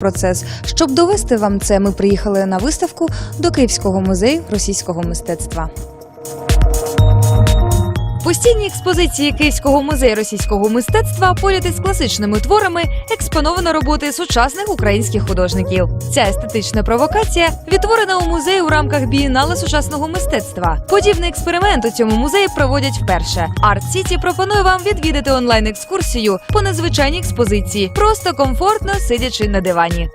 процес. Щоб довести вам це, ми приїхали на виставку до Київського музею російського мистецтва. Постійні експозиції Київського музею російського мистецтва поряд із класичними творами експоновано роботи сучасних українських художників. Ця естетична провокація відтворена у музеї у рамках бієнале сучасного мистецтва. Подібний експеримент у цьому музеї проводять вперше. Арт Сіті пропонує вам відвідати онлайн екскурсію по незвичайній експозиції, просто комфортно сидячи на дивані.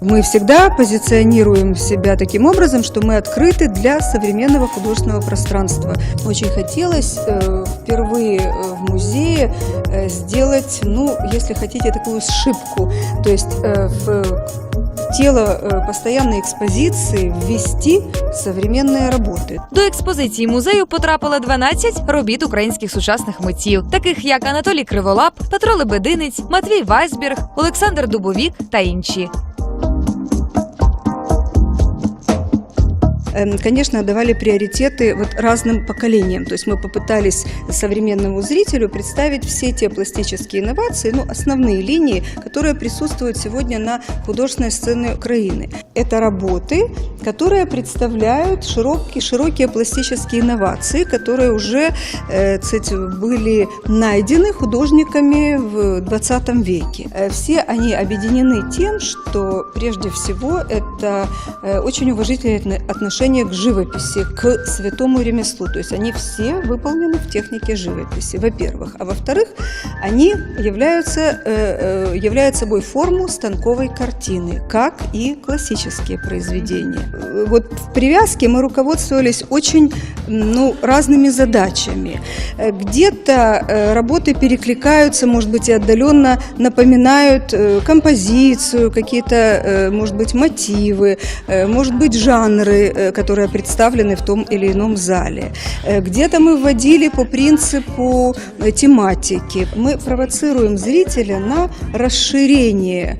Мы всегда позиционируем себя таким образом, что мы открыты для современного художественного пространства. Очень хотелось э, впервые э, в музее э, сделать, ну, если хотите, такую сшибку, то есть э, в тело э, постоянной экспозиции ввести современные работы. До експозиції музею потрапило 12 робіт українських сучасних митців, таких як Анатолій Криволап, Петро Лебединець, Матвій Вайсберг, Олександр Дубовік та інші. Конечно, давали приоритеты вот разным поколениям. То есть мы попытались современному зрителю представить все те пластические инновации, ну, основные линии, которые присутствуют сегодня на художественной сцене Украины. Это работы, которые представляют широкие, широкие пластические инновации, которые уже э, кстати, были найдены художниками в 20 веке. Э, Все они объединены тем, что прежде всего это э, очень уважительное отно- отношение к живописи, к святому ремеслу. То есть они все выполнены в технике живописи, во-первых. А во-вторых, они являются, э, э, являют собой форму станковой картины, как и классические произведения. Вот в привязке мы руководствовались очень ну, разными задачами. Э, Где-то э, работы перекликаются, может быть, и отдаленно напоминают э, композицию, какие-то, может быть, мотивы, может быть, жанры, которые представлены в том или ином зале. Где-то мы вводили по принципу тематики. Мы провоцируем зрителя на расширение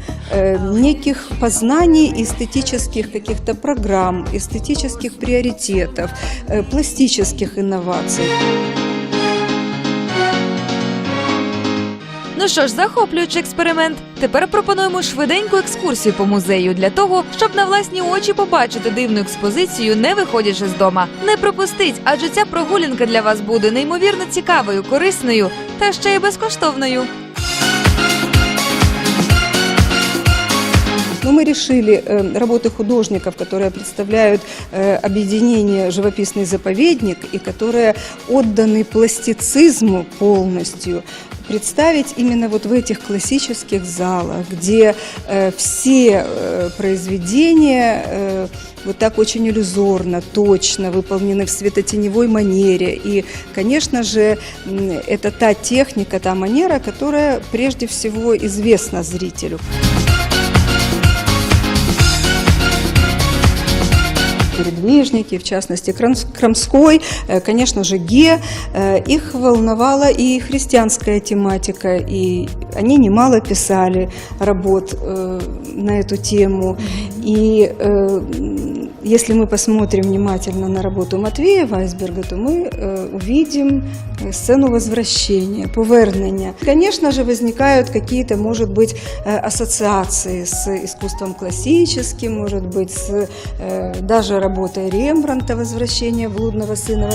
неких познаний эстетических каких-то программ, эстетических приоритетов, э, пластических инноваций. Ну що ж, захоплюючий експеримент. Тепер пропонуємо швиденьку екскурсію по музею для того, щоб на власні очі побачити дивну експозицію, не виходячи з дома. Не пропустіть, адже ця прогулянка для вас буде неймовірно цікавою, корисною та ще й безкоштовною. Но мы решили э, работы художников, которые представляют э, объединение «Живописный заповедник» и которые отданы пластицизму полностью, представить именно вот в этих классических залах, где э, все произведения вот так очень иллюзорно, точно выполнены в светотеневой манере. И, конечно же, это та техника, та манера, которая прежде всего известна зрителю. Передвижники, в частности Крамс- Крамской, э, конечно же, Ге. Э, Их волновала и христианская тематика, и они немало писали работ э, на эту тему. И если мы посмотрим внимательно на работу Матвея Вайсберга, то мы э, увидим э, сцену возвращения, повернення. Конечно же, возникают какие-то, может быть, э, ассоциации с искусством классическим, может быть, с даже работой Рембранта «Возвращение блудного сына».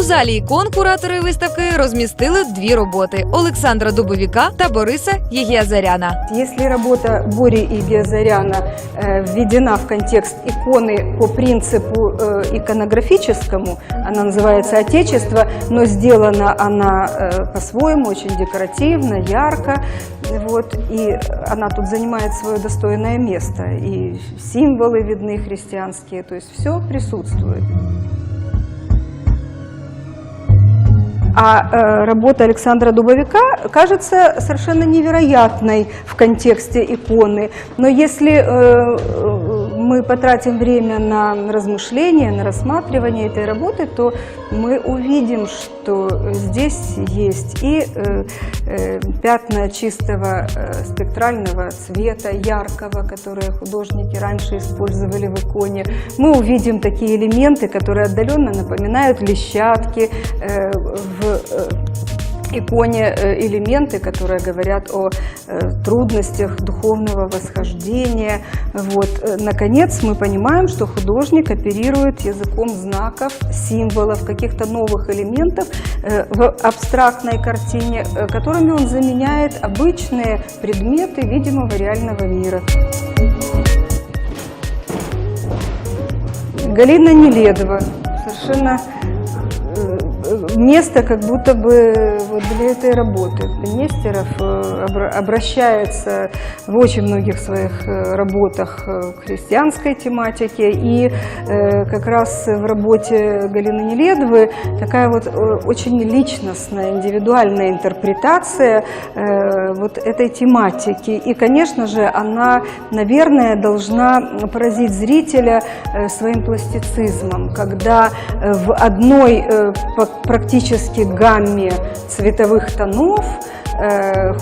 У залі ікон куратори виставки розмістили дві роботи Олександра Дубовіка та Бориса Єгіазаряна. Если работа Бори и Геозаряна э, введена в контекст иконы по принципу э, иконографическому, она называется «Отечество», но сделана она э, по-своему, очень декоративно, ярко, вот, и она тут занимает свое достойное место, и символы видны христианские, то есть все присутствует. А э, работа Александра Дубовика кажется совершенно невероятной в контексте иконы. Но если э, мы потратим время на размышления, на рассматривание этой работы, то мы увидим, что здесь есть и э, э, пятна чистого э, спектрального цвета, яркого, которые художники раньше использовали в иконе. Мы увидим такие элементы, которые отдаленно напоминают лещатки в иконе э, элементы, которые говорят о э, трудностях духовного восхождения. Вот. Э, Наконец, мы понимаем, что художник оперирует языком знаков, символов, каких-то новых элементов в абстрактной картине, которыми он заменяет обычные предметы видимого реального мира. Галина Неледова. Совершенно место как будто бы вот для этой работы. Нестеров э, обра- обращается в очень многих своих э, работах э, к христианской тематике. И как раз в работе Галины Неледовой такая вот очень личностная, индивидуальная интерпретация вот этой тематики. И, конечно же, она, наверное, должна поразить зрителя своим пластицизмом, когда в одной практически гамме цветовых тонов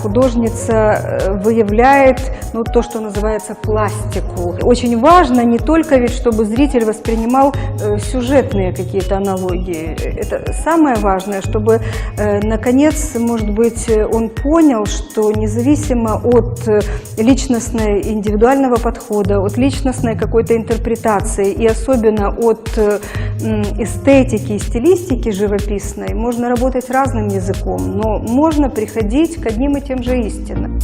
художница э, выявляет ну, то, что называется пластику. Очень важно не только ведь, чтобы зритель воспринимал э, сюжетные какие-то аналогии. Это самое важное, чтобы, э, наконец, может быть, э, он понял, что независимо от э, личностной, индивидуального подхода, от личностной какой-то интерпретации и особенно от э, эстетики и стилистики живописной, можно работать разным языком, но можно приходить к одним и тем же истинам.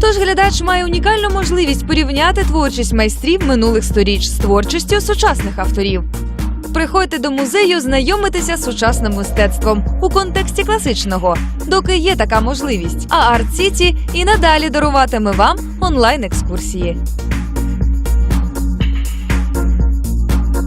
Тож глядач має унікальну можливість порівняти творчість майстрів минулих сторіч з творчістю сучасних авторів. Приходьте до музею знайомитися з сучасним мистецтвом у контексті класичного, доки є така можливість. А Арт Сіті і надалі даруватиме вам онлайн екскурсії.